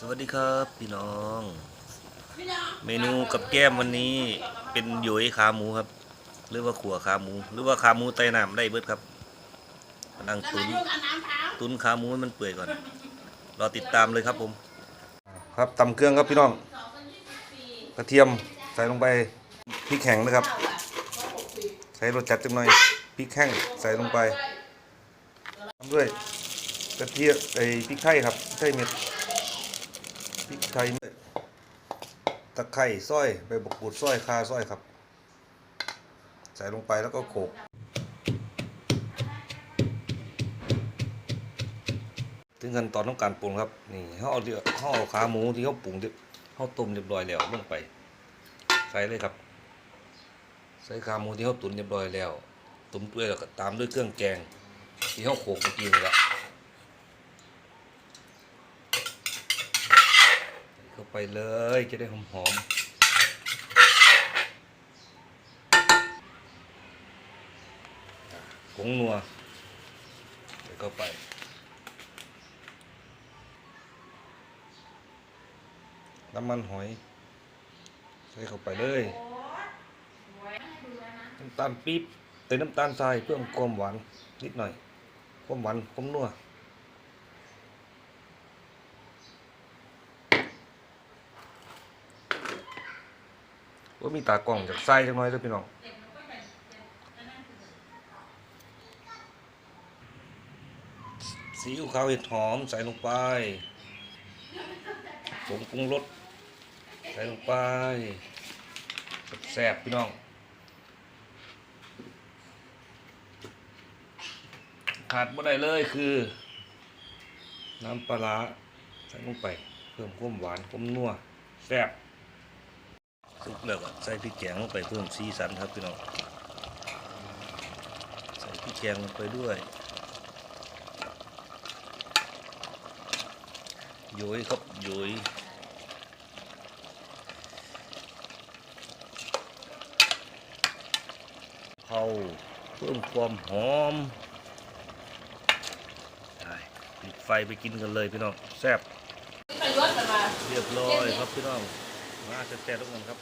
สวัสดีครับพี่น้อง เมนูกับแก้มวันนี้เป็นหยุยขาหมูครับ หรือว่าขัวขาหมู หรือว่าขาหมูไตน้ำได้เบิดครับกำลังตุนตุนขาหมูให้มันเปื่อยก่อนรอติดตามเลยครับผม ครับตำเครื่องครับพี่น้อง กระเทียมใส่ลงไปพริกแห้งนะครับ ใส่รสจัดจังหน่อยพริกแห้งใส่ลงไปตามด้วยกระเทียมไอ้พริกไทยครับพริกไทยเม็ด พริกไทยเม็ดตะไคร้อยใบบักกูดซอยคาซอยครับ ใส่ลงไปแล้วก็โขลกถึงขั้นตอนต้องการปรุงครับนี่เขาเอาเดือเขาเอาขาหมูที่เขาปรุงเรียบเขาต้มเรียบร้อยแล้วลงไป ใส่เลยครับ ใส่ขาหมูที่เขาตุ๋นเรียบร้อยแล้วตุ๋นเปื่อยแล้วก็ตามด้วยเครื่องแกงที่เขาโขลกเมื่อกี้นี่แหละาไปเลยจะได้หอมๆผงนัวใส่เข้าไปน้ำมันหอยใส่เข้าไปเลยน้ำตาลปี๊บเติมน้ำตาลทรายเพิ่มความหวานนิดหน่อยความหวานความนัว ว่ามีตากล่องจากไส้จังน้อยด้วยพี่น้องซีอิ๊วขาวเห็ดหอมใส่ลงไปผงปรุงรสใส่ลงไปแซ่บพี่น้องขาดบ่ได้เลยคือ น้ำปลาร้าใส่ลงไป เพิ่มความหวานความนัวแซ่บ สุกแล้วก็ใส่พริกแกงลงไปเพิ่มสีสันครับพี่น้องใส่พริกแกงลงไปด้วยโยยครับโยยเข้าเพิ่มความหอมได้ปิดไฟไปกินกันเลยพี่น้องแซ่บเรียบร้อยครับพี่น้องมาแซ่บๆทุกคนครับ